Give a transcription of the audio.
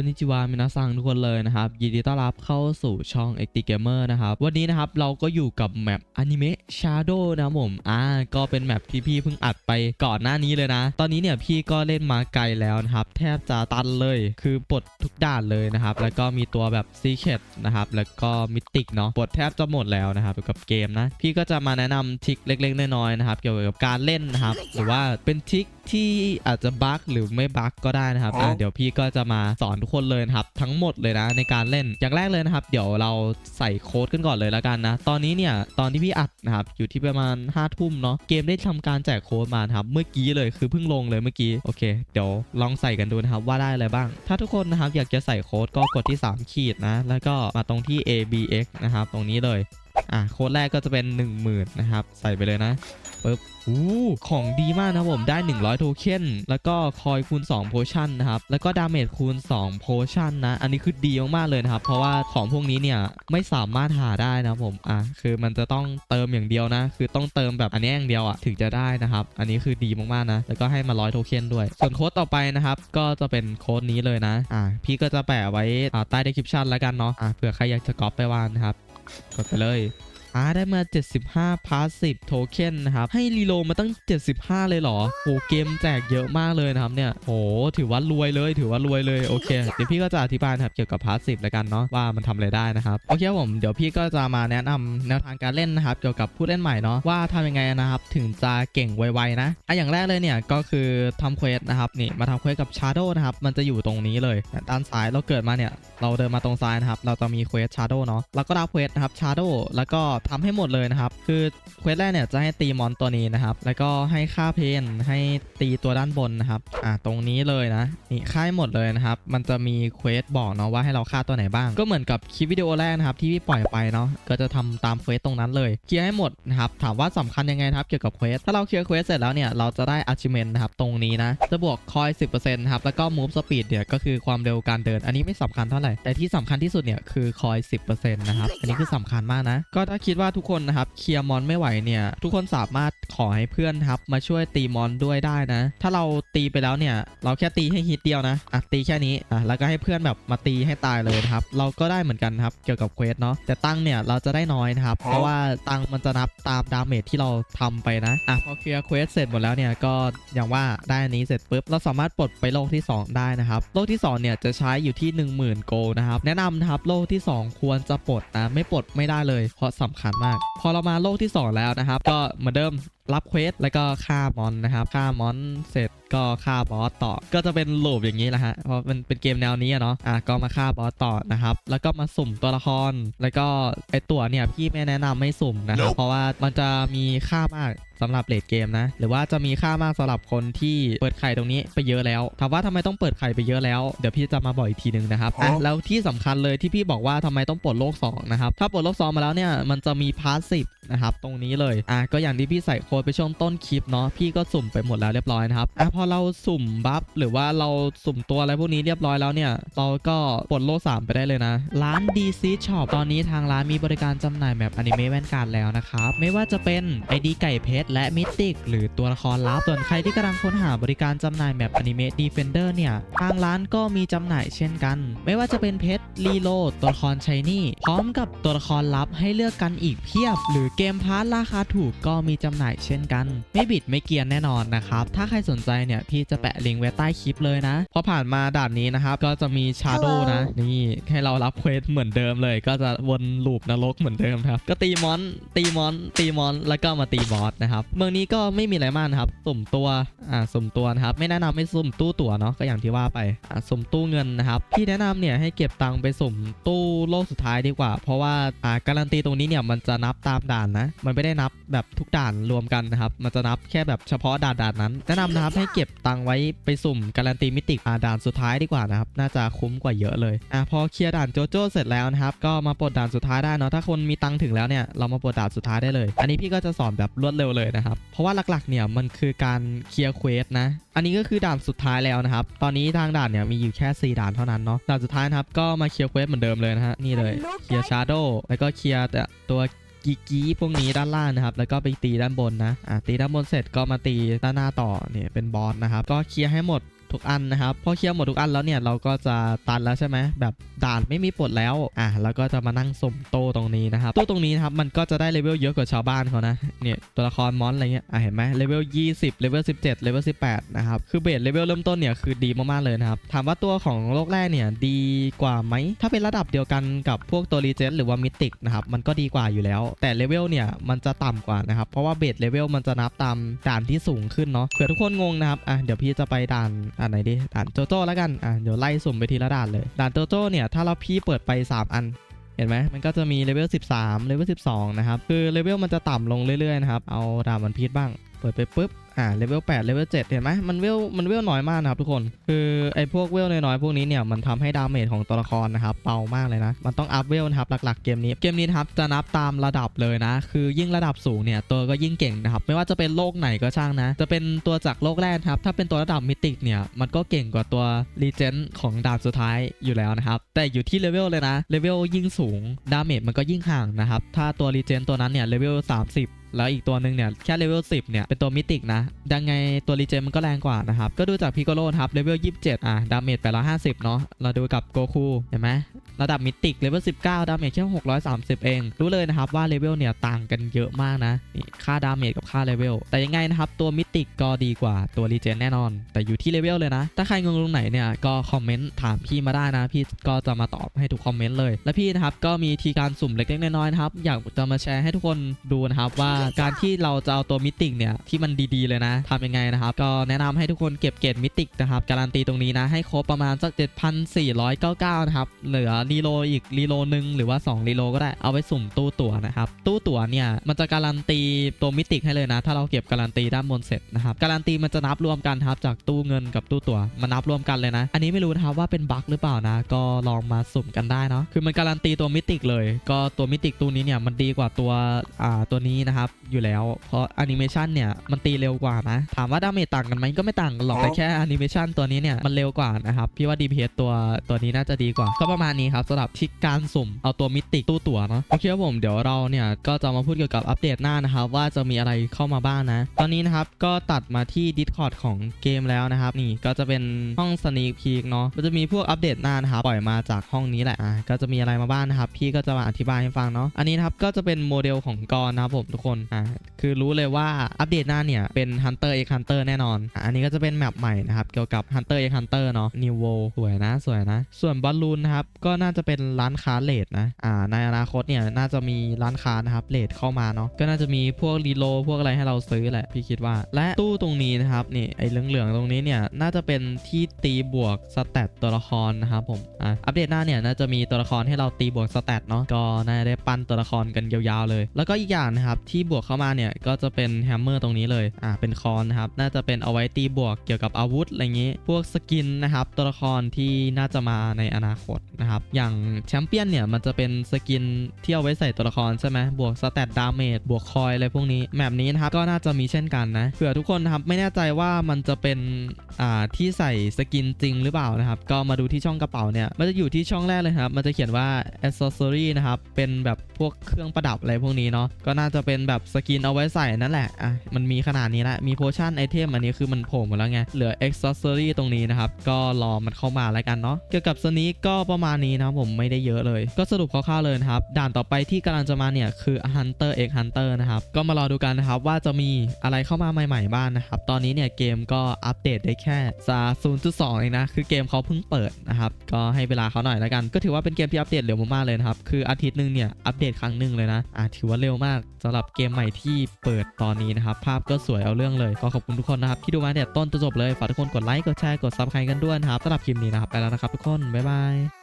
นนิจิวามินาซังทุกคนเลยนะครับ ยินดีต้อนรับเข้าสู่ช่อง x t Gamer นะครับ วันนี้นะครับเราก็อยู่กับแมปอนิเมะ Shadow นะผม อ่า ก็เป็นแมปที่พี่เพิ่งอัดไปก่อนหน้านี้เลยนะ ตอนนี้เนี่ยพี่ก็เล่นมาไกลแล้วนะครับ แทบจะตันเลย คือปลดทุกด่านเลยนะครับ แล้วก็มีตัวแบบ Secret นะครับ แล้วก็มิติกเนาะปลดแทบจะหมดแล้วนะครับเกี่ยวกับเกมนะ พี่ก็จะมาแนะนำทริคเล็กๆน้อยๆนะครับ เกี่ยวกับการเล่นนะครับ หรือว่าเป็นทริค ที่อาจจะบั๊กหรือไม่บั๊กก็ได้นะครับอะเดี๋ยวพี่ก็จะมาสอนทุกคนเลยนะครับ ทั้งหมดเลยนะในการเล่นอย่างแรกเลยนะครับ เดี๋ยวเราใส่โค้ดกันก่อนเลยแล้วกันนะตอนนี้เนี่ยตอนที่พี่อัดนะครับอยู่ที่ประมาณ5้าทุ่มเนาะเกมได้ทำการแจกโค้ดมานะครับเมื่อกี้เลยคือเพิ่งลงเลยเมื่อกี้โอเค เดี๋ยวลองใส่กันดูนะครับว่าได้อะไรบ้าง ถ้าทุกคนนะครับอยากจะใส่โค้ดก็กดที่ 3 ขีดนะแล้วก็มาตรงที่ ABX นะครับตรงนี้เลยอะโค้ดแรกก็จะเป็น 10,000นะครับ ใส่ไปเลยนะปึ๊บอู้ของดีมากนะผมได้ 100 โทเค็นแล้วก็คอยคูณ 2 โพชั่นนะครับ แล้วก็ดาเมจคูณ 2 โพชั่นนะ อันนี้คือดีมากๆเลยนะครับ เพราะว่าของพวกนี้เนี่ย ไม่สามารถหาได้นะผมอะคือมันจะต้องเติมอย่างเดียวนะ คือต้องเติมแบบอันนี้อย่างเดียวอะถึงจะได้นะครับ อันนี้คือดีมากๆนะ แล้วก็ให้มา 100 โทเค็นด้วย ส่วนโค้ดต่อไปนะครับ ก็จะเป็นโค้ดนี้เลยนะอะพี่ก็จะแปะไว้ใต้ description แล้วกันเนาะอะเผื่อใครอยากจะก๊อปไปวางนะครับ กดไปเลย อาได้มา 75 passive token นะครับ ให้รีโลมาตั้ง 75 เลยเหรอโหเกมแจกเยอะมากเลยนะครับเนี่ยโหถือว่ารวยเลย ถือว่ารวยเลย โอเค เดี๋ยวพี่ก็จะอธิบายครับเกี่ยวกับ passive แล้วกันเนาะว่ามันทำอะไรได้นะครับ โอเคผมเดี๋ยวพี่ก็จะมาแนะนำแนวทางการเล่นนะครับ เกี่ยวกับผู้เล่นใหม่เนาะว่าทำยังไงนะครับถึงจะเก่งไวๆนะอะอย่างแรกเลยเนี่ยก็คือทำเควสนะครับนี่มาทำเควสกับ Shadow นะครับมันจะอยู่ตรงนี้เลยด้านซ้ายเราเกิดมาเนี่ยเราเดินมาตรงซ้ายนะครับเราจะมีเควส Shadow เนาะแล้วก็รับเควสนะครับ Shadow แล้วก็ทำให้หมดเลยนะครับ คือเควสแรกเนี่ยจะให้ตีมอนตัวนี้นะครับ แล้วก็ให้ค่าเพนให้ตีตัวด้านบนนะครับ อ่าตรงนี้เลยนะ นี่ค่ายหมดเลยนะครับ มันจะมีเควสบอกเนาะว่าให้เราฆ่าตัวไหนบ้าง ก็เหมือนกับคลิปวิดีโอแรกนะครับที่พี่ปล่อยไปเนาะ ก็จะทำตามเควสตรงนั้นเลย เคลียร์ให้หมดนะครับ ถามว่าสำคัญยังไงครับเกี่ยวกับเควส ถ้าเราเคลียร์เควสเสร็จแล้วเนี่ย เราจะได้ achievement นะครับตรงนี้นะ จะบวกคอย 10%ครับ แล้วก็ move speed เนี่ยก็คือความเร็วการเดิน อันนี้ไม่สำคัญเท่าไหร่ แต่ที่สำคัญที่สุดเนี่ยคือคอย 10%นะครับ อันนี้คือสำคัญมากนะ ก็ถ้าคดว่าทุกคนนะครับเคลียร์มอนไม่ไหวเนี่ยทุกคนสามารถขอให้เพื่อนครับมาช่วยตีมอนด้วยได้นะ ถ้าเราตีไปแล้วเนี่ยเราแค่ตีให้ฮิตเดียวนะอะตีแค่นี้อะแล้วก็ให้เพื่อนแบบมาตีให้ตายเลยนะครับเราก็ได้เหมือนกันครับเกี่ยวกับเควสเนาะแต่ตังค์เนี่ยเราจะได้น้อยนะครับเพราะว่าตังค์มันจะนับตามดาเมจที่เราทำไปนะอะพอเคลียร์เควสเสร็จหมดแล้วเนี่ยก็อย่างว่าได้อันนี้เสร็จปุ๊บเราสามารถปลดไปโลกที่ 2 ได้นะครับโลกที่2เนี่ยจะใช้อยู่ที่ 10,000 โกลนะครับแนะนำนะครับโลกที่ 2 ควรจะปลดนะไม่ปลดไม่ได้เลยเพราะสำคัญมาก พอเรามาโลกที่ 2 แล้วนะครับ ก็เหมือนเดิม รับเควสแล้วก็ฆ่ามอนนะครับฆ่ามอนเสร็จก็ฆ่าบอสต่อ ก็จะเป็นลูปอย่างนี้แหละฮะ เพราะมันเป็นเกมแนวนี้อะเนาะ อะก็มาฆ่าบอสต่อนะครับ แล้วก็มาสุ่มตัวละคร แล้วก็ไอตัวเนี่ยพี่ไม่แนะนำไม่สุ่มนะครับ เพราะว่ามันจะมีค่ามากสำหรับเลดเกมนะ หรือว่าจะมีค่ามากสำหรับคนที่เปิดไข่ตรงนี้ไปเยอะแล้ว ถามว่าทำไมต้องเปิดไข่ไปเยอะแล้ว เดี๋ยวพี่จะมาบอกอีกทีหนึ่งนะครับอะแล้วที่สำคัญเลยที่พี่บอกว่าทำไมต้องปลดโลกสองนะครับ ถ้าปลดโลกสองมาแล้วเนี่ย มันจะมีพาสซีฟนะครับ ตรงนี้เลย อะก็อย่างที่พี่ใส่โค้ดไปช่วงต้นคลิปเนาะพี่ก็สุ่มไปหมดแล้วเรียบร้อยนะครับอะพอเราสุ่มบัฟหรือว่าเราสุ่มตัวอะไรพวกนี้เรียบร้อยแล้วเนี่ยเราก็ปลดโลก3ไปได้เลยนะ ร้าน DC Shop ตอนนี้ทางร้านมีบริการจำหน่ายแมปอนิเมะแว่นการ์ดแล้วนะครับไม่ว่าจะเป็น ID ไก่เพชรและมิติกหรือตัวละครลับส่วนใครที่กำลังค้นหาบริการจำหน่ายแมปอนิเมะ Defender เนี่ยทางร้านก็มีจำหน่ายเช่นกัน ไม่ว่าจะเป็นเพชรรีโลดตัวละครชายนี่พร้อมกับตัวละครลับให้เลือกกันอีกเพียบ หรือเกมพาร์ทราคาถูกก็มีจำหน่ายเช่นกัน ไม่บิดไม่เกียนแน่นอนนะครับ ถ้าใครสนใจเนี่ยพี่จะแปะลิงก์ไว้ใต้คลิปเลยนะ พอผ่านมาด่านนี้นะครับ ก็จะมีชาโด Hello นะ นี่ให้เรารับเควสเหมือนเดิมเลย ก็จะวนลูปนรกเหมือนเดิมครับ ก็ตีมอน ตีมอน ตีมอน แล้วก็มาตีบอสนะครับ เมืองนี้ก็ไม่มีอะไรมากนะครับ สุ่มตัว อ่า สุ่มตัวนะครับ ไม่แนะนำให้สุ่มตู้ตั๋วเนาะ ก็อย่างที่ว่าไป อ่า สุ่มตู้เงินนะครับพี่แนะนำเนี่ยให้เก็บตังค์ไปสุ่มตู้โลกสุดท้ายดีกว่า เพราะว่า อ่า การันตีตรงนี้เนี่ยมันจะนับตามด่านนะ มันไม่ได้นับแบบทุกด่านรวมกันนะครับ มันจะนับแค่แบบเฉพาะด่านด่านนั้น แนะนำนะครับให้เก็บตังค์ไว้ไปสุ่มการันตีมิติอ่าด่านสุดท้ายดีกว่านะครับ น่าจะคุ้มกว่าเยอะเลย อ่าพอเคลียร์ด่านโจโจ้เสร็จแล้วนะครับ ก็มาปลดด่านสุดท้ายได้เนาะ ถ้าคนมีตังค์ถึงแล้วเนี่ย เรามาปลดด่านสุดท้ายได้เลย อันนี้พี่ก็จะสอนแบบรวดเร็วเลยนะครับ เพราะว่าหลักๆ เนี่ย มันคือการเคลียร์เควสนะ อันนี้ก็คือด่านสุดท้ายแล้วนะครับ ตอนนี้ทางด่านเนี่ยมีอยู่แค่ 4 ด่านเท่านั้นเนาะ ด่านสุดท้ายนะครับ ก็มาเคลียร์เควสเหมือนเดิมเลยนะฮะ นี่เลย เคลียร์ชาร์โดแล้วก็เคลียร์แต่ตัว กีกีพวกนี้ด้านล่างนะครับ แล้วก็ไปตีด้านบนนะอะตีด้านบนเสร็จก็มาตีด้านหน้าต่อเนี่ยเป็นบอสนะครับ ก็เคลียร์ให้หมด ทุกอันนะครับพอเคลียร์หมดทุกอันแล้วเนี่ยเราก็จะตันแล้วใช่ไหมแบบด่านไม่มีปลดแล้วอะแล้วก็จะมานั่งสมโตตรงนี้นะครับโต้ตรงนี้นะครับมันก็จะได้เลเวลเยอะกว่าชาวบ้านเขานะเนี่ยตัวละครมอนอะไรเงี้ยอะเห็นไหมเลเวล20เลเวล17เลเวล18นะครับคือเบสเลเวลเริ่มต้นเนี่ยคือดีมากๆเลยนะครับถามว่าตัวของโลกแรกเนี่ยดีกว่าไหมถ้าเป็นระดับเดียวกันกับพวกตัวรีเจนหรือว่ามิติกนะครับมันก็ดีกว่าอยู่แล้ว แต่เลเวลเนี่ยมันจะต่ำกว่านะครับเพราะว่าเบสเลเวลมันจะนับตามด่านที่สูงขึ้นเนาะเผื่อทุกคนงงนะครับอะเดี๋ยวพี่จะไปด่านด่านไหนดีด่านโจโจ้แล้วกันอะเดี๋ยวไล่สุ่มไปทีละด่านเลยด่านโจโจ้เนี่ยถ้าเราพี่เปิดไป 3 อันเห็นไหมมันก็จะมีเลเวล 13 เลเวล 12 นะครับ คือเลเวลมันจะต่ำลงเรื่อยๆ นะครับ เอาดาบมันพีทบ้าง เปิดไปปุ๊บ อ่า เลเวล8เลเวล7เห็นไหมมันเวล มันเวลน้อยมากนะครับทุกคน คือไอ้พวกเวลน้อยๆ พวกนี้เนี่ย มันทำให้ดาเมจของตัวละครนะครับเบามากเลยนะ มันต้องอัพเวลนะครับ หลักๆ เกมนี้ เกมนี้ครับ จะนับตามระดับเลยนะ คือยิ่งระดับสูงเนี่ย ตัวก็ยิ่งเก่งนะครับ ไม่ว่าจะเป็นโลกไหนก็ช่างนะ จะเป็นตัวจากโลกแรกครับ ถ้าเป็นตัวระดับมิติกเนี่ย มันก็เก่งกว่าตัวรีเจนของดาบสุดท้ายอยู่แล้วนะครับ แต่อยู่ที่เลเวลเลยนะ เลเวลยิ่งสูง ดาเมจมันก็ยิ่งห่างนะครับ ถ้าตัวรีเจนตัวนั้นเนี่ย เลเวล30 แล้วอีกตัวหนึ่งเนี่ยแค่เลเวล10เนี่ยเป็นตัวมิติกนะดังไงตัวรีเจนมันก็แรงกว่านะครับก็ดูจากพิโกโลครับเลเวล27อะดาเมจ850เนาะเราดูกับโกคูเห็นไหม ระดับมิติกเลเวล19 ดาเมจแค่630 เอง รู้เลยนะครับว่าเลเวลเนี่ยต่างกันเยอะมากนะนี่ค่าดาเมจกับค่าเลเวลแต่ยังไงนะครับตัวมิติกก็ดีกว่าตัวรีเจนแน่นอน แต่อยู่ที่เลเวลเลยนะ ถ้าใครงงตรงไหนเนี่ยก็คอมเมนต์ถามพี่มาได้นะ พี่ก็จะมาตอบให้ทุกคอมเมนต์เลย และพี่นะครับก็มีทีการสุ่มเล็กๆน้อยๆนะครับอยากจะมาแชร์ให้ทุกคนดูนะครับว่าการที่เราจะเอาตัวมิติกเนี่ยที่มันดีๆเลยนะทำยังไงนะครับก็แนะนำให้ทุกคนเก็บเกรดมิติกนะครับการันตีตรงนี้นะให้ครบประมาณสัก 7,499นะครับเหลือรีโลอีกรีโลหนึ่งหรือว่า 2รีโลก็ได้เอาไปสุ่มตู้ตั๋วนะครับ ตู้ตั๋วเนี่ยมันจะการันตีตัวมิติให้เลยนะ ถ้าเราเก็บการันตีด้านบนเสร็จนะครับการันตีมันจะนับรวมกันครับจากตู้เงินกับตู้ตั๋วมันนับรวมกันเลยนะ อันนี้ไม่รู้นะครับว่าเป็นบั๊กหรือเปล่านะ ก็ลองมาสุ่มกันได้เนาะคือมันการันตีตัวมิติเลย ก็ตัวมิติตัวนี้เนี่ยมันดีกว่าตัวอ่าตัวนี้นะครับอยู่แล้ว เพราะแอนิเมชันเนี่ยมันตีเร็วกว่านะถามว่าดาเมจต่างกันไหมก็ไม่ต่างกันหรอกแต่แค่แอนิเมชันตัวนี้เนี่ยมันเร็วกว่านะครับพี่ว่า DPS ตัวตัวนี้น่าจะดีกว่าก็ประมาณนี้ครับสำหรับทิศการสุ่มเอาตัวมิติตู้ตั๋วเนาะโอเคครับผมเดี๋ยวเราเนี่ยก็จะมาพูดเกี่ยวกับอัปเดตหน้านะครับว่าจะมีอะไรเข้ามาบ้างนะ ตอนนี้นะครับก็ตัดมาที่ Discord ของเกมแล้วนะครับนี่ก็จะเป็นห้อง Sneak Peek เนาะมันจะมีพวกอัปเดตหน้านะครับปล่อยมาจากห้องนี้แหละอะก็จะมีอะไรมาบ้างนะครับพี่ก็จะมาอธิบายให้ฟังเนาะอันนี้นะครับก็จะเป็นโมเดลของกรนะครับผมทุกคนอะคือรู้เลยว่าอัปเดตหน้าเนี่ยเป็น Hunter x Hunter แน่นอนอะอันนี้ก็จะเป็นแมปใหม่นะครับเกี่ยวกับ Hunter x Hunter เนาะ New World สวยนะสวยนะ ส่วนบอลลูนนะครับก็น่าจะเป็นร้านค้าเลดนะอ่าในอนาคตเนี่ยน่าจะมีร้านค้านะครับเลดเข้ามาเนาะก็น่าจะมีพวกรีโลพวกอะไรให้เราซื้อแหละพี่คิดว่า และตู้ตรงนี้นะครับนี่ไอ้เหลืองๆตรงนี้เนี่ยน่าจะเป็นที่ตีบวกสเตตตัวละครนะครับผมอะอัปเดตหน้าเนี่ยน่าจะมีตัวละครให้เราตีบวกสเตตเนาะก็น่าจะได้ปั้นตัวละครกันยาวๆเลย แล้วก็อีกอย่างนะครับที่บวกเข้ามาเนี่ยก็จะเป็นแฮมเมอร์ตรงนี้เลยอ่าเป็นคอนนะครับน่าจะเป็นเอาไว้ตีบวกเกี่ยวกับอาวุธอะไรอย่างงี้ พวกสกินนะครับตัวละครที่น่าจะมาในอนาคตนะครับอย่างแชมเปี้ยนเนี่ยมันจะเป็นสกินที่เอาไว้ใส่ตัวละครใช่ไหมบวกสเตตดาเมจบวกคอยอะไรพวกนี้แมปนี้นะครับก็น่าจะมีเช่นกันนะเผื่อทุกคนนะครับไม่แน่ใจว่ามันจะเป็นอ่าที่ใส่สกินจริงหรือเปล่านะครับ ก็มาดูที่ช่องกระเป๋าเนี่ยมันจะอยู่ที่ช่องแรกเลยครับ มันจะเขียนว่า accessory นะครับ เป็นแบบพวกเครื่องประดับอะไรพวกนี้เนาะก็น่าจะเป็นแบบสกินเอาไว้ใส่นั่นแหละอะมันมีขนาดนี้ละมีโพชั่นไอเทมอันนี้คือมันโผล่หมดแล้วไงเหลือ accessory ตรงนี้นะครับก็รอมันเข้ามาแล้วกันเนาะเกี่ยวกับสนีกก็ประมาณนี้นะผมไม่ได้เยอะเลย ก็สรุปคร่าวๆเลยนะครับด่านต่อไปที่กำลังจะมาเนี่ยคือ Hunter x Hunter นะครับก็มารอดูกันนะครับว่าจะมีอะไรเข้ามาใหม่ๆบ้างนะครับตอนนี้เนี่ยเกมก็อัปเดตได้แค่ซา0.2เองนะคือเกมเขาเพิ่งเปิดนะครับก็ให้เวลาเขาหน่อยแล้วกัน ก็ถือว่าเป็นเกมที่อัปเดตเร็วมากๆเลยนะครับคืออาทิตย์หนึงเนี่ยอัปเดตครั้งหนึ่งเลยนะอะถือว่าเร็วมากสำหรับเกมใหม่ที่เปิดตอนนี้นะครับภาพก็สวยเอาเรื่องเลยก็ขอบคุณทุกคนนะครับที่ดูมาแต่ต้นจนจบเลยฝากทุกคนกดไลค์กดแชร์กดซับสไครต์กันด้วยนะครับสำหรับคลิปนี้นะครับไปแล้วนะครับทุกคนบ๊ายบาย